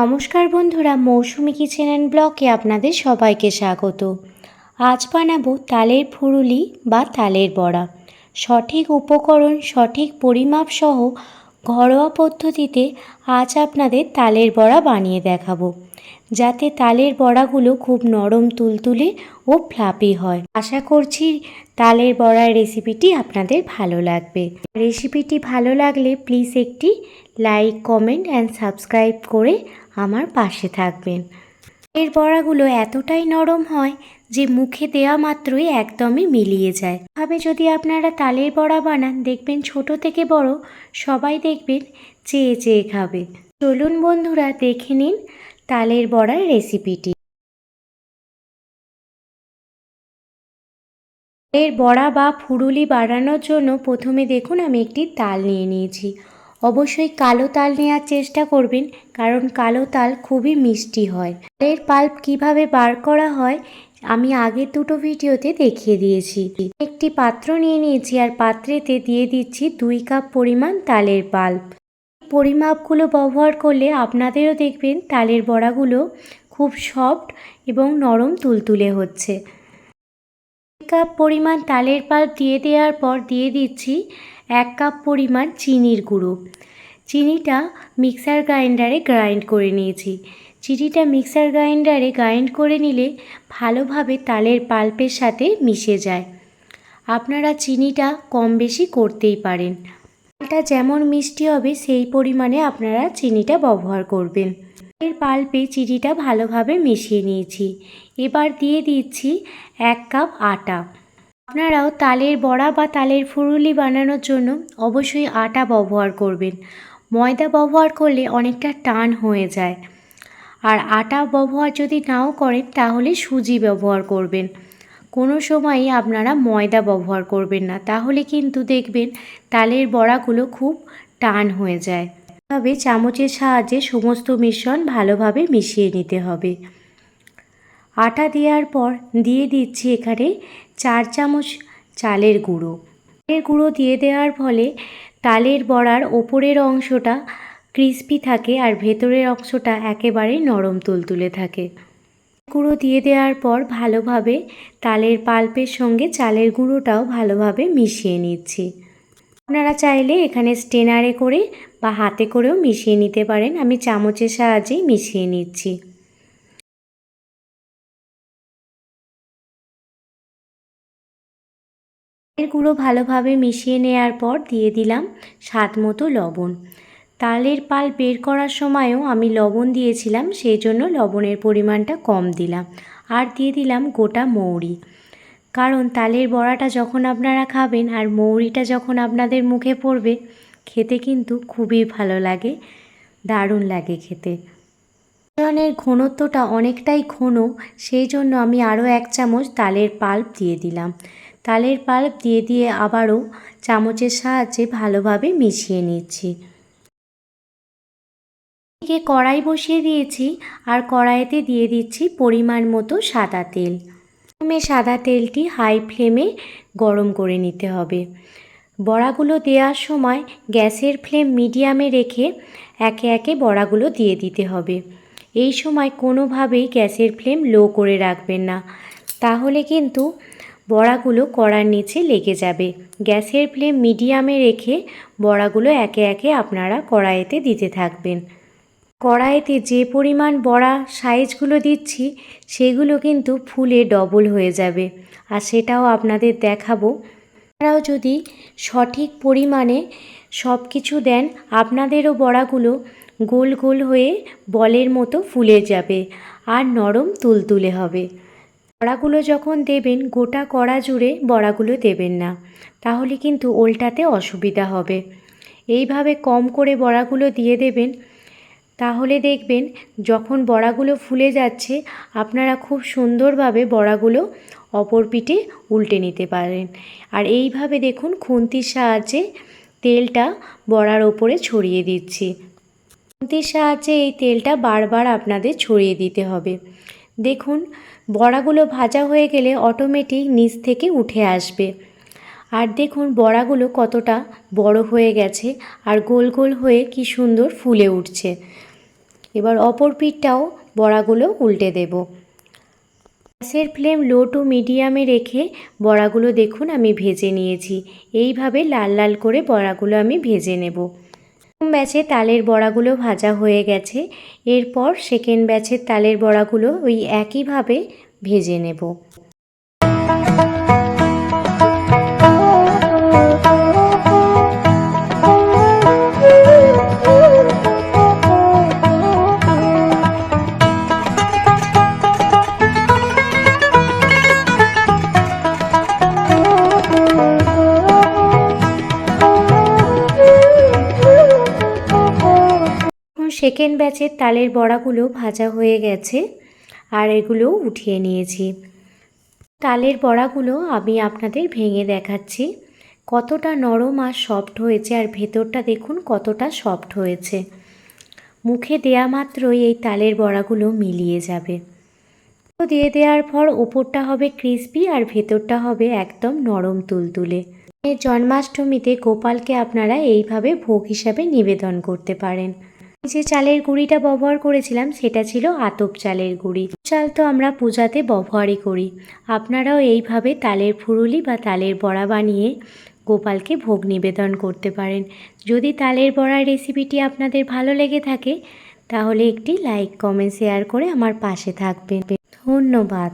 নমস্কার বন্ধুরা, মৌসুমি kitchen and ব্লকে আপনাদের সবাইকে স্বাগত। আজ বানাবো তালের ফুরুলি বা তালের বড়া। সঠিক উপকরণ, সঠিক পরিমাপ সহ ঘরোয়া পদ্ধতিতে আজ আপনাদের তালের বড়া বানিয়ে দেখাবো। যাতে তালের বড়াগুলো খুব নরম, তুলতুলে ও ফ্লাপি হয়। আশা করছি তালের বড়ার রেসিপিটি আপনাদের ভালো লাগবে। রেসিপিটি ভালো লাগলে প্লিজ একটি লাইক, কমেন্ট অ্যান্ড সাবস্ক্রাইব করে আমার পাশে থাকবেন। এর বড়াগুলো এতটাই নরম হয় যে মুখে দেওয়া মাত্রই একদমই মিলিয়ে যায়। ভাবে যদি আপনারা তালের বড়া বানান, দেখবেন ছোট থেকে বড় সবাই দেখবেন চেয়ে চেয়ে খাবে। চলুন বন্ধুরা, দেখে নিন তালের বড়ার রেসিপিটি। এর বড়া বা ফুরুলি বানানোর জন্য প্রথমে দেখুন, আমি একটি তাল নিয়ে নিয়েছি। অবশ্যই কালো তাল নেওয়ার চেষ্টা করবেন, কারণ কালো তাল খুবই মিষ্টি হয়। তালের পাল্প কীভাবে বার করা হয়, আমি আগের দুটো ভিডিওতে দেখিয়ে দিয়েছি। একটি পাত্র নিয়ে নিয়েছি আর পাত্রেতে দিয়ে দিচ্ছি দুই কাপ পরিমাণ তালের পাল্প। পরিমাপগুলো ব্যবহার করলে আপনাদেরও দেখবেন তালের বড়াগুলো খুব সফট এবং নরম তুলতুলে হচ্ছে। কাপ পরিমাণ তালের পাল্প দিয়ে দেওয়ার পর দিয়ে দিচ্ছি এক কাপ পরিমাণ চিনির গুঁড়ো। চিনিটা মিক্সার গ্রাইন্ডারে গ্রাইন্ড করে নিয়েছি। চিনিটা মিক্সার গ্রাইন্ডারে গ্রাইন্ড করে নিলে ভালোভাবে তালের পাল্পের সাথে মিশে যায়। আপনারা চিনিটা কম বেশি করতেই পারেন। এটা যেমন মিষ্টি হবে, সেই পরিমাণে আপনারা চিনিটা ব্যবহার করবেন। এর পাল্পে চিনিটা ভালোভাবে মিশিয়ে নিয়েছি। এবার দিয়ে দিচ্ছি এক কাপ আটা। আপনারাও তালের বড়া বা তালের ফুরুলি বানানোর জন্য অবশ্যই আটা ব্যবহার করবেন। ময়দা ব্যবহার করলে অনেকটা টান হয়ে যায়। আর আটা ব্যবহার যদি নাও করেন, তাহলে সুজি ব্যবহার করবেন। কোনো সময়ই আপনারা ময়দা ব্যবহার করবেন না। তাহলে কিন্তু দেখবেন তালের বড়াগুলো খুব টান হয়ে যায়। তবে চামচের সাহায্যে সমস্ত মিশ্রণ ভালোভাবে মিশিয়ে নিতে হবে। আটা দেওয়ার পর দিয়ে দিচ্ছি এখানে চার চামচ চালের গুঁড়ো। চালের গুঁড়ো দিয়ে দেওয়ার ফলে তালের বড়ার ওপরের অংশটা ক্রিস্পি থাকে আর ভেতরের অংশটা একেবারে নরম তুলতুলে থাকে। গুঁড়ো দিয়ে দেওয়ার পর ভালোভাবে তালের পাল্পের সঙ্গে চালের গুঁড়োটাও ভালোভাবে মিশিয়ে নিচ্ছি। আপনারা চাইলে এখানে স্টেনারে করে বা হাতে করেও মিশিয়ে নিতে পারেন। আমি চামচের সাহায্যেই মিশিয়ে নিচ্ছি। গুঁড়ো ভালোভাবে মিশিয়ে নেওয়ার পর দিয়ে দিলাম স্বাদ মতো লবণ। তালের পাল বের করার সময়ও আমি লবণ দিয়েছিলাম, সেই জন্য লবণের পরিমাণটা কম দিলাম। আর দিয়ে দিলাম গোটা মৌরি। কারণ তালের বড়াটা যখন আপনারা খাবেন আর মৌরিটা যখন আপনাদের মুখে পড়বে, খেতে কিন্তু খুবই ভালো লাগে, দারুণ লাগে খেতে। মিশ্রণের ঘনত্বটা অনেকটাই ঘন, সেই জন্য আমি আরও এক চামচ তালের পাল্প দিয়ে দিলাম। তালের পাল্প দিয়ে দিয়ে আবারও চামচের সাহায্যে ভালোভাবে মিশিয়ে নিচ্ছি। এদিকে কড়াই বসিয়ে দিয়েছি আর কড়াইতে দিয়ে দিচ্ছি পরিমাণ মতো সাদা তেল। প্রথমে সাদা তেলটি হাই ফ্লেমে গরম করে নিতে হবে। বড়াগুলো দেওয়ার সময় গ্যাসের ফ্লেম মিডিয়ামে রেখে একে একে বড়াগুলো দিয়ে দিতে হবে। এই সময় কোনোভাবেই গ্যাসের ফ্লেম লো করে রাখবেন না। তাহলে কিন্তু বড়াগুলো কড়ার নিচে লেগে যাবে। গ্যাসের ফ্লেম মিডিয়ামে রেখে বড়াগুলো একে একে আপনারা কড়াইতে দিতে থাকবেন। কড়াইতে যে পরিমাণ বড়া সাইজগুলো দিচ্ছি, সেগুলো কিন্তু ফুলে ডবল হয়ে যাবে। আর সেটাও আপনাদের দেখাবো। আপনারাও যদি সঠিক পরিমাণে সব কিছু দেন, আপনাদেরও বড়াগুলো গোল গোল হয়ে বলের মতো ফুলে যাবে আর নরম তুলতুলে হবে। বড়াগুলো যখন দেবেন, গোটা কড়া জুড়ে বড়াগুলো দেবেন না। তাহলে কিন্তু ওল্টাতে অসুবিধা হবে। এইভাবে কম করে বড়াগুলো দিয়ে দেবেন, তাহলে দেখবেন যখন বড়াগুলো ফুলে যাচ্ছে, আপনারা খুব সুন্দরভাবে বড়াগুলো অপর পিঠে উল্টে নিতে পারেন। আর এইভাবে দেখুন খুন্তির সাহায্যে তেলটা বড়ার ওপরে ছড়িয়ে দিচ্ছি। খুন্তির সাহায্যে এই তেলটা বারবার আপনাদের ছড়িয়ে দিতে হবে। দেখুন, বড়াগুলো ভাজা হয়ে গেলে অটোমেটিক নিচ থেকে উঠে আসবে। আর দেখুন, বড়াগুলো কতটা বড় হয়ে গেছে আর গোল গোল হয়ে কি সুন্দর ফুলে উঠছে। এবার অপর পিঠটাও বড়াগুলো উল্টে দেব। গ্যাসের ফ্লেম লো টু মিডিয়ামে রেখে বড়াগুলো দেখুন আমি ভেজে নিয়েছি। এইভাবে লাল লাল করে বড়াগুলো আমি ভেজে নেব। ব্যাচে তালের বড়াগুলো ভাজা হয়ে গেছে। এরপর সেকেন্ড ব্যাচের তালের বড়াগুলো ওই একইভাবে ভেজে নেব। সেকেন্ড ব্যাচের তালের বড়াগুলো ভাজা হয়ে গেছে, আর এগুলো উঠিয়ে নিয়েছি। তালের বড়াগুলো আমি আপনাদের ভেঙে দেখাচ্ছি। কতটা নরম আর সফট হয়েছে, আর ভেতরটা দেখুন কতটা সফট হয়েছে। মুখে দেয়া মাত্রই এই তালের বড়াগুলো মিলিয়ে যাবে। দিয়ে দেওয়ার পর ওপরটা হবে ক্রিসপি আর ভেতরটা হবে একদম নরম তুলতুলে। জন্মাষ্টমীতে গোপালকে আপনারা এইভাবে ভোগ হিসাবে নিবেদন করতে পারেন। যে চালের গুঁড়িটা ব্যবহার করেছিলাম, সেটা ছিল আতপ চালের গুঁড়ি। চাল তো আমরা পূজাতে ব্যবহারই করি। আপনারাও এইভাবে তালের ফুরুলি বা তালের বড়া বানিয়ে গোপালকে ভোগ নিবেদন করতে পারেন। যদি তালের বড়ার রেসিপিটি আপনাদের ভালো লেগে থাকে, তাহলে একটি লাইক, কমেন্ট, শেয়ার করে আমার পাশে থাকবেন। ধন্যবাদ।